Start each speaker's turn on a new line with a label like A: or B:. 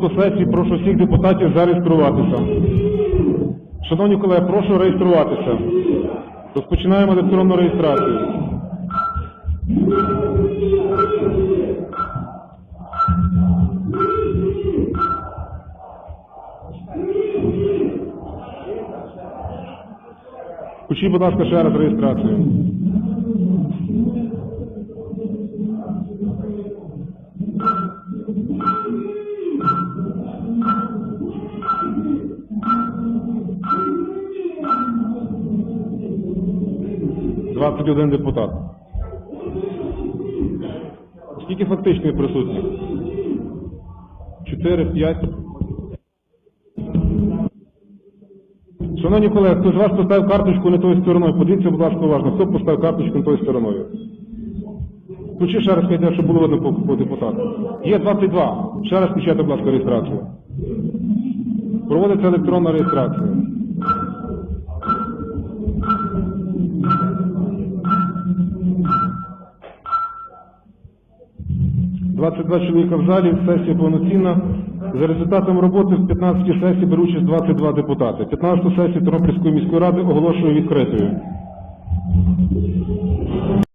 A: фотосесії. Прошу всіх депутатів зареєструватися. Шановні колеги, прошу реєструватися. Розпочинаємо електронну реєстрацію. Включіть, будь ласка, ще раз реєстрацію. Двадцять один депутат. Скільки фактичної присутніх? Чотири, п'ять. Шановні колеги, хто з вас поставив карточку не тою стороною? Подивіться, будь ласка, уважно, хто поставив карточку не тою стороною? Включи ще раз, хай щоб було видно по, по депутату. Є 22. Ще раз включайте, будь ласка, реєстрацію. Проводиться електронна реєстрація. Двадцять два чоловіка в залі, сесія повноцінна. За результатом роботи в 15 сесії беруть участь 22 депутати. 15 сесію Тернопільської міської ради оголошую відкритою.